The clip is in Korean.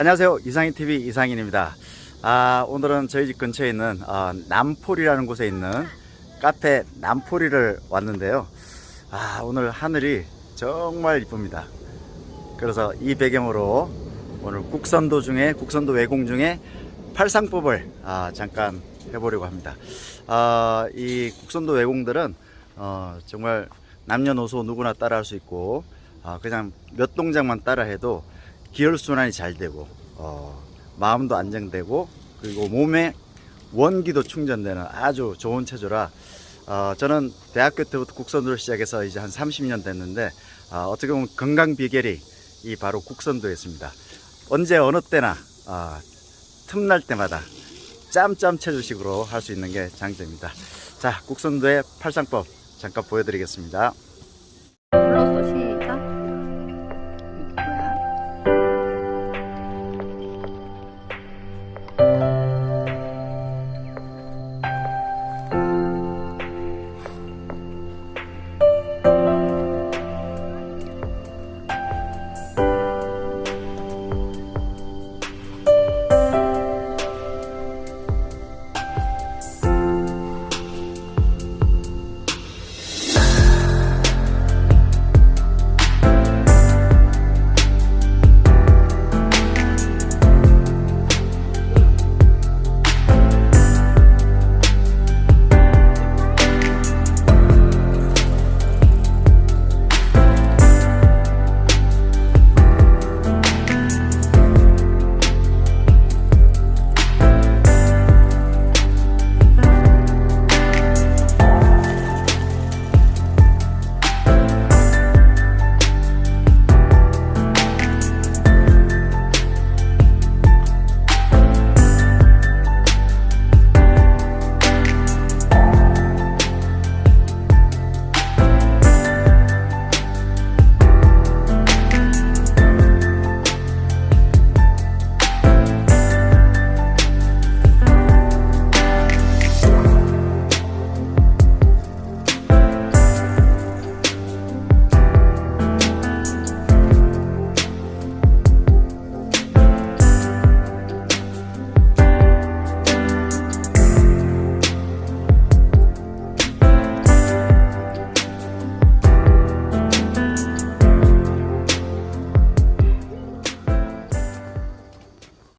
안녕하세요. 이상인TV 이상인입니다. 아, 오늘은 저희 집 근처에 있는 어, 남포리라는 곳에 있는 카페 남포리를 왔는데요. 아, 오늘 하늘이 정말 이쁩니다. 그래서 이 배경으로 오늘 국선도 중에, 국선도 외공 중에 팔상법을 아, 잠깐 해보려고 합니다. 아, 이 국선도 외공들은 어, 정말 남녀노소 누구나 따라할 수 있고 아, 그냥 몇 동작만 따라해도 기혈순환이 잘 되고 어, 마음도 안정되고 그리고 몸에 원기도 충전되는 아주 좋은 체조라 어, 저는 대학교 때부터 국선도를 시작해서 이제 한 30년 됐는데 어, 어떻게 보면 건강 비결이 이 바로 국선도에 있습니다. 언제 어느 때나 어, 틈날 때마다 짬짬 체조식으로 할 수 있는 게 장점입니다. 자, 국선도의 팔상법 잠깐 보여드리겠습니다.